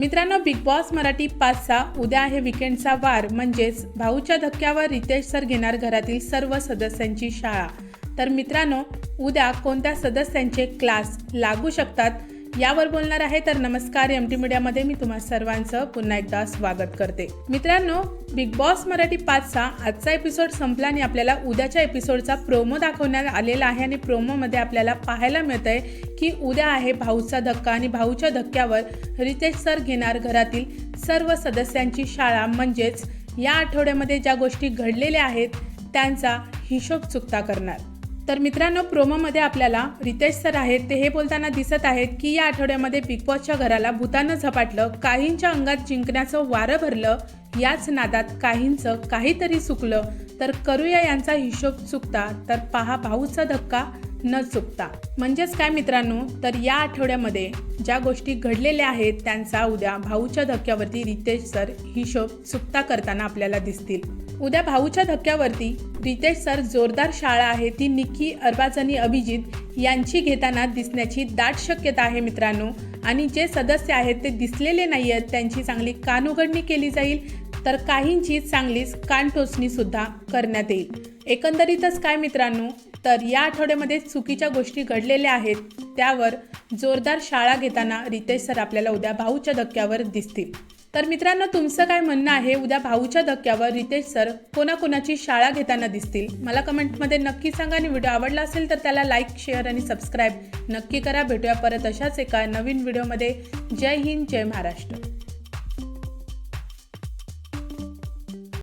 मित्रांनो big boss Marathi पाचचा उद्या आहे विकेंडचा वार. म्हणजेच भाऊच्या धक्क्यावर रितेश सर घेणार घरातील सर्व सदस्यांची शाळा. तर मित्रांनो उद्या कोणत्या सदस्यांचे क्लास लागू शकतात? यावर बोलणार आहे तर नमस्कार एम टी मीडियामध्ये मी तुम्हा सर्वांचं पुन्हा एकदा स्वागत करते. मित्रांनो बिग बॉस मराठी पाचचा आजचा एपिसोड संपला आणि आपल्याला उद्याच्या एपिसोडचा प्रोमो दाखवण्यात आलेला आहे आणि प्रोमोमध्ये आपल्याला पाहायला मिळतंय की उद्या आहे भाऊचा धक्का आणि भाऊच्या धक्क्यावर रितेश सर घेणार घरातील सर्व सदस्यांची शाळा. म्हणजेच या आठवड्यामध्ये ज्या गोष्टी घडलेल्या आहेत त्यांचा हिशोब चुकता करणार. तर मित्रांनो प्रोमोमध्ये आपल्याला रितेश सर आहेत. ते हे बोलताना दिसत आहेत की या आठवड्यामध्ये बिग बॉसच्या घराला भूतानं झपाटलं काहींच्या अंगात जिंकण्याचं वारं भरलं याच नादात काहींचं काहीतरी चुकलं. तर करूया यांचा हिशोब चुकता तर पहा भाऊचा धक्का. न चुकता. म्हणजेच काय मित्रांनो? तर या आठवड्यामध्ये ज्या गोष्टी घडलेल्या आहेत त्यांचा उद्या भाऊच्या धक्क्यावरती रितेश सर हिशोब चुकता करताना आपल्याला दिसतील. उद्या भाऊच्या धक्क्यावरती रितेश सर जोरदार शाळा आहे ती निक्की अरबाज आणि अभिजित यांची घेताना दिसण्याची दाट शक्यता आहे मित्रांनो. आणि जे सदस्य आहेत ते दिसलेले नाही आहेत त्यांची चांगली कानउघडणी केली जाईल तर काहींची चांगलीच कानटोचणीसुद्धा करण्यात येईल. एकंदरीतच काय मित्रांनो तर या आठवड्यामध्ये चुकीच्या गोष्टी घडलेल्या आहेत त्यावर जोरदार शाळा घेताना रितेश सर आपल्याला उद्या भाऊच्या धक्क्यावर दिसतील. तर मित्रांनो तुमचं काय म्हणणं आहे? उद्या भाऊच्या धक्क्यावर रितेश सर कोणाकोणाची शाळा घेताना दिसतील? मला कमेंटमध्ये नक्की सांगा आणि व्हिडिओ आवडला असेल तर त्याला लाईक शेअर आणि सबस्क्राईब नक्की करा. भेटूया परत अशाच एका नवीन व्हिडिओमध्ये. जय हिंद जय महाराष्ट्र.